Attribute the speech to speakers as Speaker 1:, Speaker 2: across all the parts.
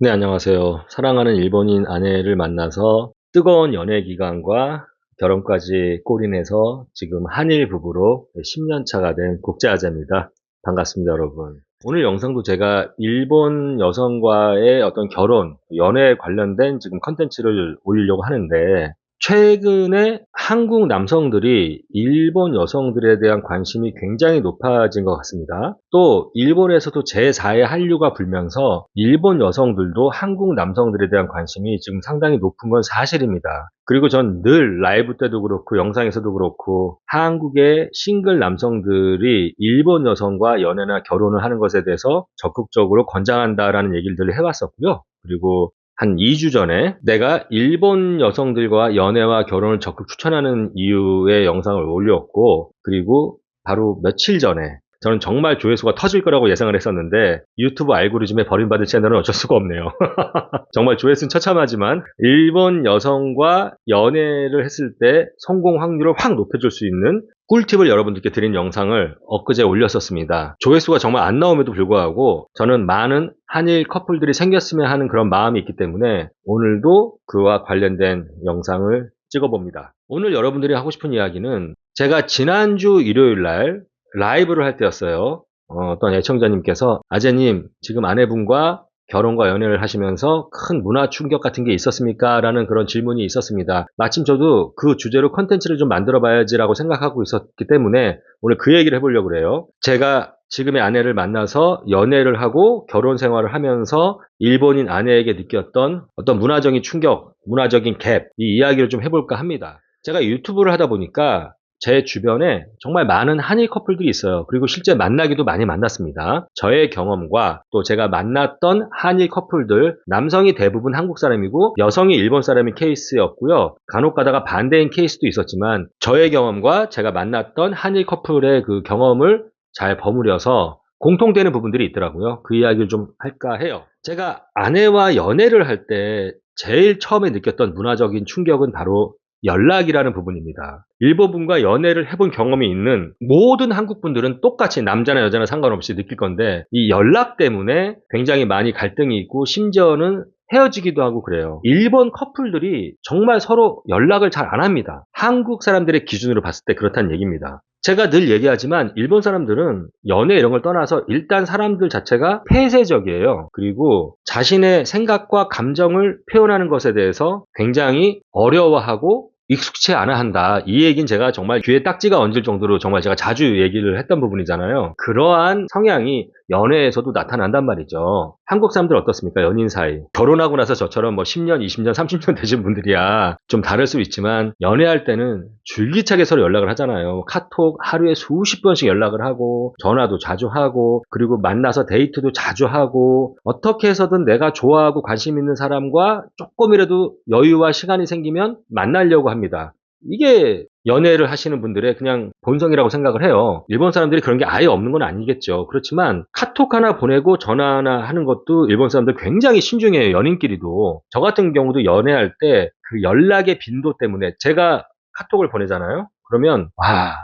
Speaker 1: 네, 안녕하세요. 사랑하는 일본인 아내를 만나서 뜨거운 연애 기간과 결혼까지 꼬린해서 지금 한일 부부로 10년 차가 된 국제아재입니다. 반갑습니다, 여러분. 오늘 영상도 제가 일본 여성과의 어떤 결혼, 연애에 관련된 지금 컨텐츠를 올리려고 하는데 최근에 한국 남성들이 일본 여성들에 대한 관심이 굉장히 높아진 것 같습니다. 또 일본에서도 제4의 한류가 불면서 일본 여성들도 한국 남성들에 대한 관심이 지금 상당히 높은 건 사실입니다. 그리고 전 늘 라이브 때도 그렇고 영상에서도 그렇고 한국의 싱글 남성들이 일본 여성과 연애나 결혼을 하는 것에 대해서 적극적으로 권장한다라는 얘기를 늘 해왔었고요. 그리고 한 2주 전에 내가 일본 여성들과 연애와 결혼을 적극 추천하는 이유의 영상을 올렸고, 그리고 바로 며칠 전에 저는 정말 조회수가 터질 거라고 예상을 했었는데 유튜브 알고리즘에 버림받을 채널은 어쩔 수가 없네요. 정말 조회수는 처참하지만 일본 여성과 연애를 했을 때 성공 확률을 확 높여줄 수 있는 꿀팁을 여러분들께 드린 영상을 엊그제 올렸었습니다. 조회수가 정말 안 나옴에도 불구하고 저는 많은 한일 커플들이 생겼으면 하는 그런 마음이 있기 때문에 오늘도 그와 관련된 영상을 찍어봅니다. 오늘 여러분들이 하고 싶은 이야기는 제가 지난주 일요일 날 라이브를 할 때였어요. 어, 떤 애청자님께서 아재님 지금 아내분과 결혼과 연애를 하시면서 큰 문화 충격 같은 게 있었습니까? 라는 그런 질문이 있었습니다. 마침 저도 그 주제로 컨텐츠를 좀 만들어 봐야지라고 생각하고 있었기 때문에 오늘 그 얘기를 해보려고 그래요. 제가 지금의 아내를 만나서 연애를 하고 결혼 생활을 하면서 일본인 아내에게 느꼈던 어떤 문화적인 충격, 문화적인 갭, 이 이야기를 좀 해볼까 합니다. 제가 유튜브를 하다 보니까 제 주변에 정말 많은 한일 커플들이 있어요. 그리고 실제 만나기도 많이 만났습니다. 저의 경험과 또 제가 만났던 한일 커플들, 남성이 대부분 한국 사람이고 여성이 일본 사람인 케이스였고요. 간혹 가다가 반대인 케이스도 있었지만 저의 경험과 제가 만났던 한일 커플의 그 경험을 잘 버무려서 공통되는 부분들이 있더라고요. 그 이야기를 좀 할까 해요. 제가 아내와 연애를 할 때 제일 처음에 느꼈던 문화적인 충격은 바로 연락이라는 부분입니다. 일본분과 연애를 해본 경험이 있는 모든 한국분들은 똑같이 남자나 여자나 상관없이 느낄 건데 이 연락 때문에 굉장히 많이 갈등이 있고 심지어는 헤어지기도 하고 그래요. 일본 커플들이 정말 서로 연락을 잘 안 합니다. 한국 사람들의 기준으로 봤을 때 그렇다는 얘기입니다. 제가 늘 얘기하지만 일본 사람들은 연애 이런 걸 떠나서 일단 사람들 자체가 폐쇄적이에요. 그리고 자신의 생각과 감정을 표현하는 것에 대해서 굉장히 어려워하고 익숙치 않아 한다. 이 얘기는 제가 정말 귀에 딱지가 얹을 정도로 정말 제가 자주 얘기를 했던 부분이잖아요. 그러한 성향이 연애에서도 나타난단 말이죠. 한국 사람들 어떻습니까? 연인 사이. 결혼하고 나서 저처럼 뭐 10년, 20년, 30년 되신 분들이야 좀 다를 수 있지만 연애할 때는 줄기차게 서로 연락을 하잖아요. 카톡 하루에 수십 번씩 연락을 하고 전화도 자주 하고 그리고 만나서 데이트도 자주 하고 어떻게 해서든 내가 좋아하고 관심 있는 사람과 조금이라도 여유와 시간이 생기면 만나려고 합니다. 이게 연애를 하시는 분들의 그냥 본성이라고 생각을 해요. 일본 사람들이 그런 게 아예 없는 건 아니겠죠. 그렇지만 카톡 하나 보내고 전화 하나 하는 것도 일본 사람들 굉장히 신중해요. 연인끼리도. 저 같은 경우도 연애할 때 그 연락의 빈도 때문에 제가 카톡을 보내잖아요. 그러면 와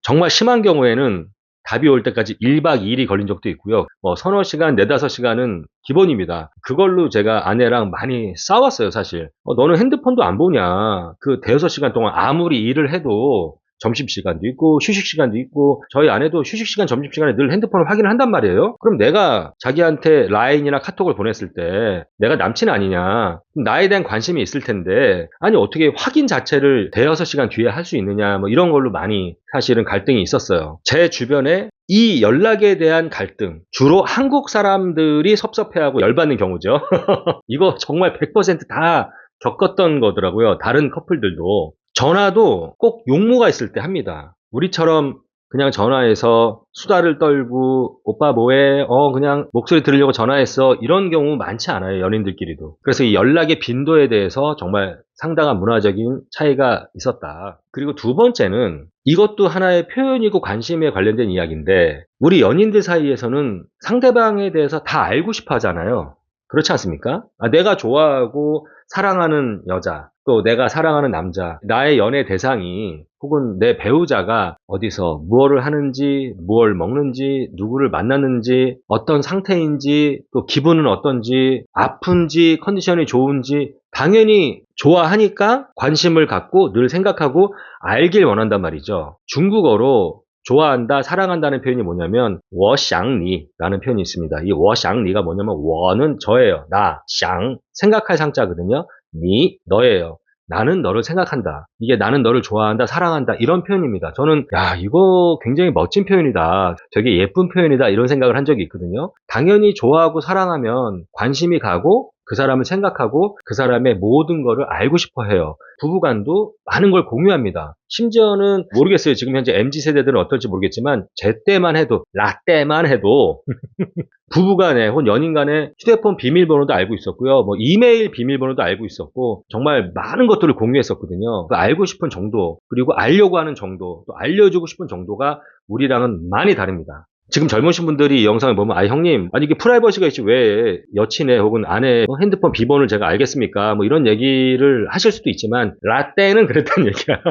Speaker 1: 정말 심한 경우에는 답이 올 때까지 1박 2일이 걸린 적도 있고요. 뭐 서너 시간, 네다섯 시간은 기본입니다. 그걸로 제가 아내랑 많이 싸웠어요, 사실. 어, 너는 핸드폰도 안 보냐. 그 대여섯 시간 동안 아무리 일을 해도 점심시간도 있고 휴식시간도 있고 저희 아내도 휴식시간 점심시간에 늘 핸드폰을 확인을 한단 말이에요. 그럼 내가 자기한테 라인이나 카톡을 보냈을 때 내가 남친 아니냐? 나에 대한 관심이 있을 텐데 아니 어떻게 확인 자체를 대여섯 시간 뒤에 할 수 있느냐? 뭐 이런 걸로 많이 사실은 갈등이 있었어요. 제 주변에 이 연락에 대한 갈등 주로 한국 사람들이 섭섭해하고 열받는 경우죠. 이거 정말 100%다 겪었던 거더라고요. 다른 커플들도 전화도 꼭 용무가 있을 때 합니다. 우리처럼 그냥 전화해서 수다를 떨고 오빠 뭐해? 어 그냥 목소리 들으려고 전화했어. 이런 경우 많지 않아요. 연인들끼리도. 그래서 이 연락의 빈도에 대해서 정말 상당한 문화적인 차이가 있었다. 그리고 두 번째는 이것도 하나의 표현이고 관심에 관련된 이야기인데 우리 연인들 사이에서는 상대방에 대해서 다 알고 싶어 하잖아요. 그렇지 않습니까? 아, 내가 좋아하고 사랑하는 여자, 또 내가 사랑하는 남자, 나의 연애 대상이 혹은 내 배우자가 어디서 무엇을 하는지, 무엇을 먹는지, 누구를 만났는지, 어떤 상태인지, 또 기분은 어떤지, 아픈지, 컨디션이 좋은지, 당연히 좋아하니까 관심을 갖고 늘 생각하고 알길 원한단 말이죠. 중국어로 좋아한다, 사랑한다는 표현이 뭐냐면 워샹니라는 표현이 있습니다. 이 워샹니가 뭐냐면 워는 저예요. 나, 샹 생각할 상자거든요. 니 너예요. 나는 너를 생각한다. 이게 나는 너를 좋아한다, 사랑한다 이런 표현입니다. 저는 야 이거 굉장히 멋진 표현이다. 되게 예쁜 표현이다 이런 생각을 한 적이 있거든요. 당연히 좋아하고 사랑하면 관심이 가고 그 사람을 생각하고 그 사람의 모든 거를 알고 싶어 해요. 부부간도 많은 걸 공유합니다. 심지어는 모르겠어요. 지금 현재 MZ 세대들은 어떨지 모르겠지만 제 때만 해도 라떼만 해도 부부간에 혹은 연인간에 휴대폰 비밀번호도 알고 있었고요. 뭐 이메일 비밀번호도 알고 있었고 정말 많은 것들을 공유했었거든요. 그 알고 싶은 정도 그리고 알려고 하는 정도 또 알려주고 싶은 정도가 우리랑은 많이 다릅니다. 지금 젊으신 분들이 이 영상을 보면 아 형님 아니 이게 프라이버시가 있지 왜? 여친의 혹은 아내의 핸드폰 비번을 제가 알겠습니까? 뭐 이런 얘기를 하실 수도 있지만 라떼는 그랬다는 얘기야.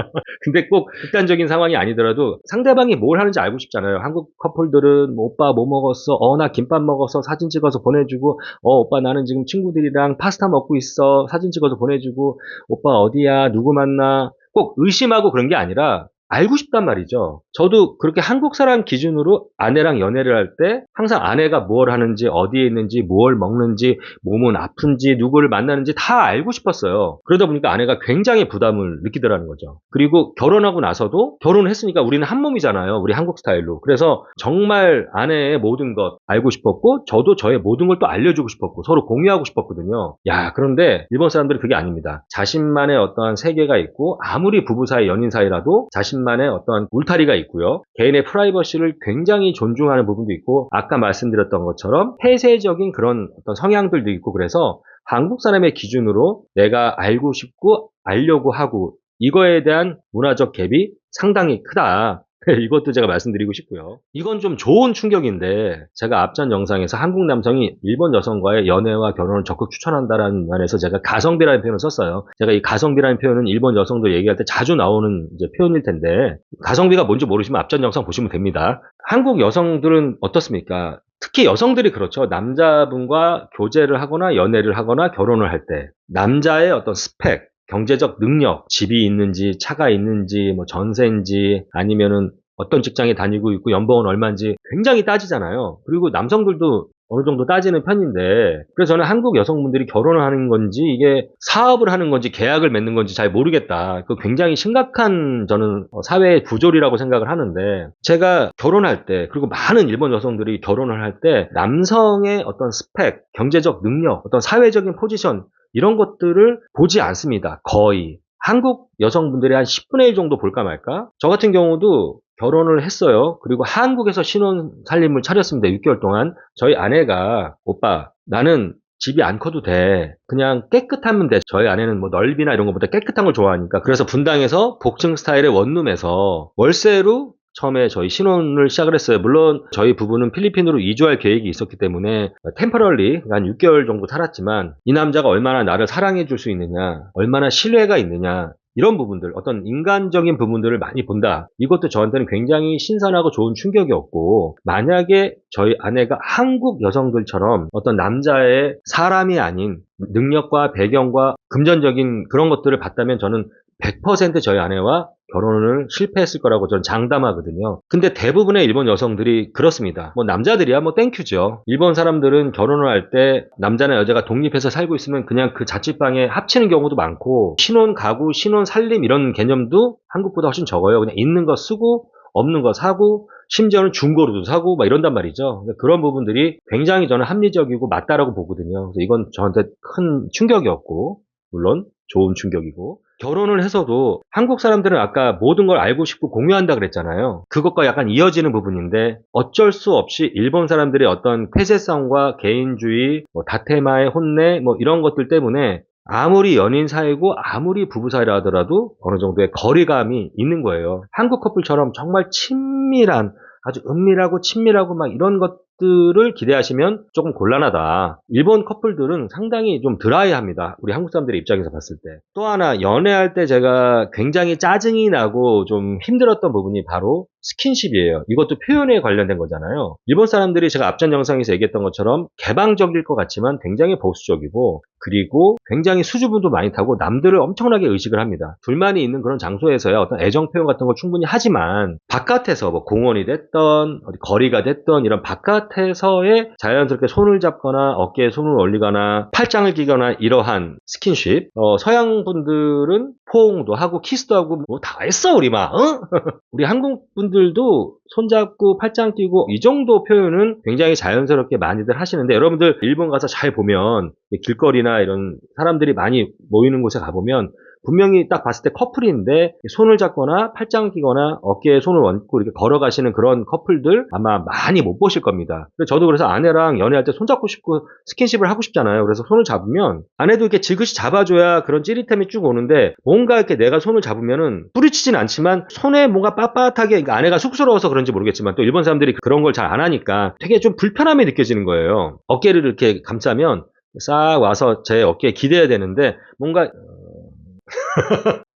Speaker 1: 근데 꼭 극단적인 상황이 아니더라도 상대방이 뭘 하는지 알고 싶잖아요. 한국 커플들은 뭐 오빠 뭐 먹었어? 어 나 김밥 먹었어 사진 찍어서 보내주고 어 오빠 나는 지금 친구들이랑 파스타 먹고 있어. 사진 찍어서 보내주고 오빠 어디야? 누구 만나? 꼭 의심하고 그런 게 아니라 알고 싶단 말이죠. 저도 그렇게 한국 사람 기준으로 아내랑 연애를 할 때 항상 아내가 뭘 하는지, 어디에 있는지, 뭘 먹는지, 몸은 아픈지, 누구를 만나는지 다 알고 싶었어요. 그러다 보니까 아내가 굉장히 부담을 느끼더라는 거죠. 그리고 결혼하고 나서도 결혼을 했으니까 우리는 한 몸이잖아요. 우리 한국 스타일로. 그래서 정말 아내의 모든 것 알고 싶었고, 저도 저의 모든 걸 또 알려주고 싶었고, 서로 공유하고 싶었거든요. 야, 그런데 일본 사람들은 그게 아닙니다. 자신만의 어떠한 세계가 있고, 아무리 부부 사이, 연인 사이라도 자신 자신만의 어떤 울타리가 있고요. 개인의 프라이버시를 굉장히 존중하는 부분도 있고 아까 말씀드렸던 것처럼 폐쇄적인 그런 어떤 성향들도 있고 그래서 한국 사람의 기준으로 내가 알고 싶고 알려고 하고 이거에 대한 문화적 갭이 상당히 크다. 이것도 제가 말씀드리고 싶고요. 이건 좀 좋은 충격인데 제가 앞전 영상에서 한국 남성이 일본 여성과의 연애와 결혼을 적극 추천한다라는 면에서 제가 가성비라는 표현을 썼어요. 제가 이 가성비라는 표현은 일본 여성도 얘기할 때 자주 나오는 표현일 텐데 가성비가 뭔지 모르시면 앞전 영상 보시면 됩니다. 한국 여성들은 어떻습니까? 특히 여성들이 그렇죠. 남자분과 교제를 하거나 연애를 하거나 결혼을 할 때 남자의 어떤 스펙 경제적 능력, 집이 있는지, 차가 있는지, 뭐 전세인지, 아니면은 어떤 직장에 다니고 있고 연봉은 얼마인지 굉장히 따지잖아요. 그리고 남성들도 어느 정도 따지는 편인데, 그래서 저는 한국 여성분들이 결혼을 하는 건지, 이게 사업을 하는 건지, 계약을 맺는 건지 잘 모르겠다. 그 굉장히 심각한 저는 사회의 구조리라고 생각을 하는데, 제가 결혼할 때, 그리고 많은 일본 여성들이 결혼을 할 때, 남성의 어떤 스펙, 경제적 능력, 어떤 사회적인 포지션, 이런 것들을 보지 않습니다. 거의. 한국 여성분들이 한 10분의 1 정도 볼까 말까? 저 같은 경우도 결혼을 했어요. 그리고 한국에서 신혼 살림을 차렸습니다. 6개월 동안. 저희 아내가, 오빠, 나는 집이 안 커도 돼. 그냥 깨끗하면 돼. 저희 아내는 뭐 넓이나 이런 것보다 깨끗한 걸 좋아하니까. 그래서 분당에서 복층 스타일의 원룸에서 월세로 처음에 저희 신혼을 시작을 했어요. 물론 저희 부부는 필리핀으로 이주할 계획이 있었기 때문에 템퍼럴리 한 6개월 정도 살았지만 이 남자가 얼마나 나를 사랑해 줄 수 있느냐, 얼마나 신뢰가 있느냐 이런 부분들, 어떤 인간적인 부분들을 많이 본다. 이것도 저한테는 굉장히 신선하고 좋은 충격이었고, 만약에 저희 아내가 한국 여성들처럼 어떤 남자의 사람이 아닌 능력과 배경과 금전적인 그런 것들을 봤다면 저는 100% 저희 아내와 결혼을 실패했을 거라고 저는 장담하거든요. 근데 대부분의 일본 여성들이 그렇습니다. 뭐 남자들이야 뭐 땡큐죠. 일본 사람들은 결혼을 할 때 남자나 여자가 독립해서 살고 있으면 그냥 그 자취방에 합치는 경우도 많고 신혼 가구, 신혼 살림 이런 개념도 한국보다 훨씬 적어요. 그냥 있는 거 쓰고 없는 거 사고 심지어는 중고로도 사고 막 이런단 말이죠. 그런 부분들이 굉장히 저는 합리적이고 맞다라고 보거든요. 그래서 이건 저한테 큰 충격이었고 물론 좋은 충격이고 결혼을 해서도 한국 사람들은 아까 모든 걸 알고 싶고 공유한다 그랬잖아요. 그것과 약간 이어지는 부분인데 어쩔 수 없이 일본 사람들의 어떤 폐쇄성과 개인주의, 뭐 다테마의 혼내 뭐 이런 것들 때문에 아무리 연인 사이고 아무리 부부 사이라 하더라도 어느 정도의 거리감이 있는 거예요. 한국 커플처럼 정말 친밀한 아주 은밀하고 친밀하고 막 이런 것 것들을 기대하시면 조금 곤란하다. 일본 커플들은 상당히 좀 드라이합니다. 우리 한국 사람들의 입장에서 봤을 때. 또 하나 연애할 때 제가 굉장히 짜증이 나고 좀 힘들었던 부분이 바로 스킨십이에요. 이것도 표현에 관련된 거잖아요. 일본 사람들이 제가 앞전 영상에서 얘기했던 것처럼 개방적일 것 같지만 굉장히 보수적이고 그리고 굉장히 수줍음도 많이 타고 남들을 엄청나게 의식을 합니다. 둘만이 있는 그런 장소에서야 어떤 애정 표현 같은 걸 충분히 하지만 바깥에서 뭐 공원이 됐던 거리가 됐던 이런 바깥에서의 자연스럽게 손을 잡거나 어깨에 손을 올리거나 팔짱을 끼거나 이러한 스킨십 어, 서양 분들은 포옹도 하고 키스도 하고 뭐 다 했어 우리 막 어? 우리 한국 분들도 손잡고 팔짱 끼고 이 정도 표현은 굉장히 자연스럽게 많이들 하시는데 여러분들 일본 가서 잘 보면 길거리나 이런 사람들이 많이 모이는 곳에 가보면 분명히 딱 봤을 때 커플인데 손을 잡거나 팔짱 끼거나 어깨에 손을 얹고 이렇게 걸어가시는 그런 커플들 아마 많이 못 보실 겁니다. 저도 그래서 아내랑 연애할 때 손잡고 싶고 스킨십을 하고 싶잖아요. 그래서 손을 잡으면 아내도 이렇게 지그시 잡아줘야 그런 찌릿함이 쭉 오는데 뭔가 이렇게 내가 손을 잡으면은 뿌리치진 않지만 손에 뭔가 빳빳하게 그러니까 아내가 쑥스러워서 그런지 모르겠지만 또 일본 사람들이 그런 걸 잘 안 하니까 되게 좀 불편함이 느껴지는 거예요. 어깨를 이렇게 감싸면 싹 와서 제 어깨에 기대야 되는데 뭔가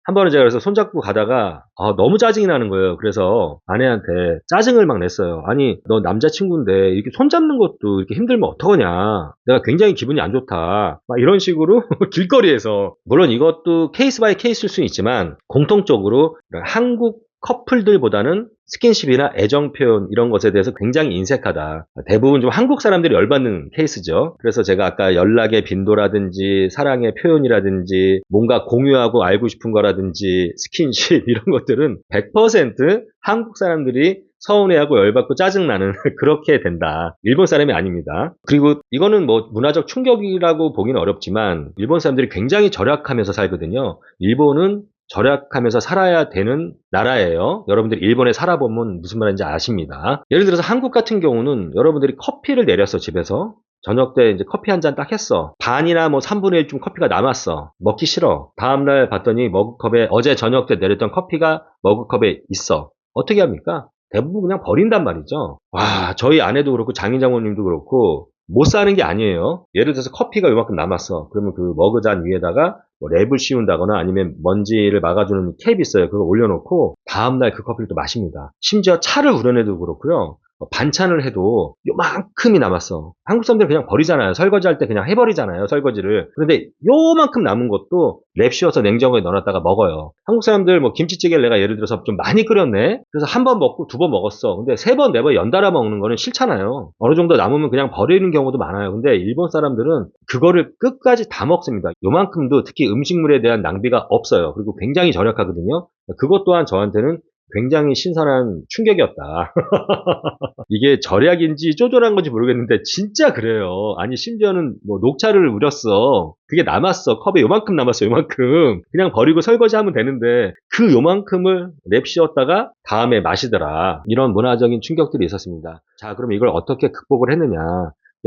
Speaker 1: 한 번은 제가 그래서 손잡고 가다가 아, 너무 짜증이 나는 거예요. 그래서 아내한테 짜증을 막 냈어요. 아니 너 남자친구인데 이렇게 손잡는 것도 이렇게 힘들면 어떡하냐. 내가 굉장히 기분이 안 좋다. 막 이런 식으로 길거리에서 물론 이것도 케이스 바이 케이스일 수는 있지만 공통적으로 한국 커플들보다는 스킨십이나 애정 표현 이런 것에 대해서 굉장히 인색하다. 대부분 좀 한국 사람들이 열받는 케이스죠. 그래서 제가 아까 연락의 빈도라든지 사랑의 표현이라든지 뭔가 공유하고 알고 싶은 거라든지 스킨십 이런 것들은 100% 한국 사람들이 서운해하고 열받고 짜증나는 그렇게 된다. 일본 사람이 아닙니다. 그리고 이거는 뭐 문화적 충격이라고 보기는 어렵지만 일본 사람들이 굉장히 절약하면서 살거든요. 일본은 절약하면서 살아야 되는 나라예요. 여러분들이 일본에 살아보면 무슨 말인지 아십니다. 예를 들어서 한국 같은 경우는 여러분들이 커피를 내렸어, 집에서. 저녁 때 이제 커피 한 잔 딱 했어. 반이나 뭐 3분의 1쯤 커피가 남았어. 먹기 싫어. 다음날 봤더니 머그컵에 어제 저녁 때 내렸던 커피가 머그컵에 있어. 어떻게 합니까? 대부분 그냥 버린단 말이죠. 와, 저희 아내도 그렇고 장인 장모님도 그렇고 못 사는 게 아니에요. 예를 들어서 커피가 요만큼 남았어. 그러면 그 머그잔 위에다가 뭐 랩을 씌운다거나 아니면 먼지를 막아주는 캡이 있어요. 그거 올려놓고 다음날 그 커피를 또 마십니다. 심지어 차를 우려내도 그렇고요. 뭐 반찬을 해도 요만큼이 남았어. 한국 사람들은 그냥 버리잖아요. 설거지 할 때 그냥 해버리잖아요. 설거지를. 그런데 요만큼 남은 것도 랩 씌워서 냉장고에 넣어놨다가 먹어요. 한국 사람들 뭐 김치찌개를 내가 예를 들어서 좀 많이 끓였네? 그래서 한 번 먹고 두 번 먹었어. 근데 세 번, 네 번 연달아 먹는 거는 싫잖아요. 어느 정도 남으면 그냥 버리는 경우도 많아요. 근데 일본 사람들은 그거를 끝까지 다 먹습니다. 요만큼도 특히 음식물에 대한 낭비가 없어요. 그리고 굉장히 절약하거든요. 그것 또한 저한테는 굉장히 신선한 충격이었다. 이게 절약인지 쪼절한 건지 모르겠는데 진짜 그래요. 아니 심지어는 뭐 녹차를 우렸어. 그게 남았어. 컵에 요만큼 남았어. 요만큼. 그냥 버리고 설거지 하면 되는데 그 요만큼을 랩 씌웠다가 다음에 마시더라. 이런 문화적인 충격들이 있었습니다. 자, 그럼 이걸 어떻게 극복을 했느냐?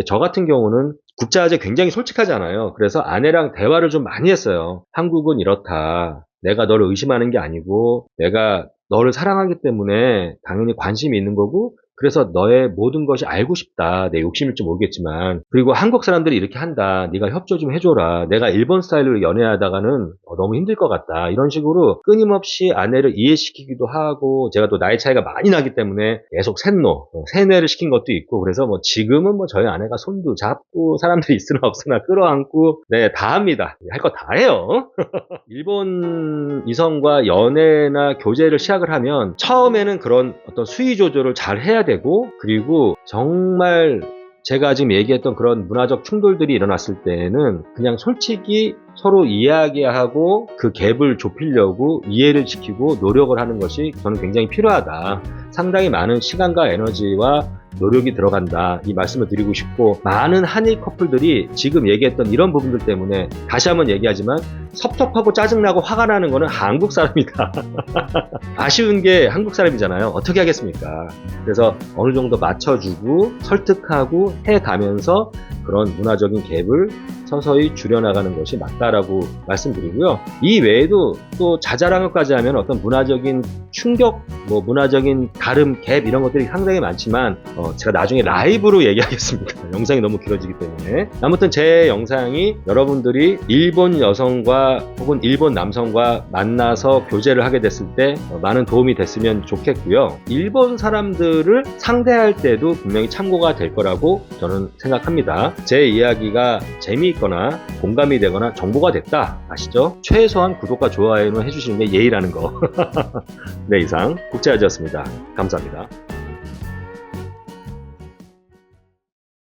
Speaker 1: 저 같은 경우는 국자화제 굉장히 솔직하잖아요. 그래서 아내랑 대화를 좀 많이 했어요. 한국은 이렇다. 내가 너를 의심하는 게 아니고 내가 너를 사랑하기 때문에 당연히 관심이 있는 거고 그래서 너의 모든 것이 알고 싶다. 내 욕심일지 모르겠지만 그리고 한국 사람들이 이렇게 한다. 네가 협조 좀 해줘라. 내가 일본 스타일로 연애하다가는 어, 너무 힘들 것 같다. 이런 식으로 끊임없이 아내를 이해시키기도 하고 제가 또 나이 차이가 많이 나기 때문에 계속 셋노, 어, 세뇌를 시킨 것도 있고 그래서 뭐 지금은 뭐 저희 아내가 손도 잡고 사람들이 있으나 없으나 끌어안고 네 다 합니다. 할 거 다 해요. 일본 이성과 연애나 교제를 시작을 하면 처음에는 그런 어떤 수위 조절을 잘 해야 되고 그리고 정말 제가 지금 얘기했던 그런 문화적 충돌들이 일어났을 때는 그냥 솔직히 서로 이야기하고 그 갭을 좁히려고 이해를 시키고 노력을 하는 것이 저는 굉장히 필요하다. 상당히 많은 시간과 에너지와 노력이 들어간다. 이 말씀을 드리고 싶고 많은 한일 커플들이 지금 얘기했던 이런 부분들 때문에 다시 한번 얘기하지만 섭섭하고 짜증나고 화가 나는 거는 한국 사람이다. 아쉬운 게 한국 사람이잖아요. 어떻게 하겠습니까? 그래서 어느 정도 맞춰주고 설득하고 해 가면서 그런 문화적인 갭을 서서히 줄여나가는 것이 맞다라고 말씀드리고요. 이 외에도 또 자잘한 것까지 하면 어떤 문화적인 충격, 뭐 문화적인 다름, 갭 이런 것들이 상당히 많지만 어, 제가 나중에 라이브로 얘기하겠습니다. 영상이 너무 길어지기 때문에 아무튼 제 영상이 여러분들이 일본 여성과 혹은 일본 남성과 만나서 교제를 하게 됐을 때 어, 많은 도움이 됐으면 좋겠고요. 일본 사람들을 상대할 때도 분명히 참고가 될 거라고 저는 생각합니다. 제 이야기가 재미있거나 공감이 되거나 정보가 됐다 아시죠? 최소한 구독과 좋아요는 해주시는 게 예의라는 거. 네 이상 국제아지였습니다. 감사합니다.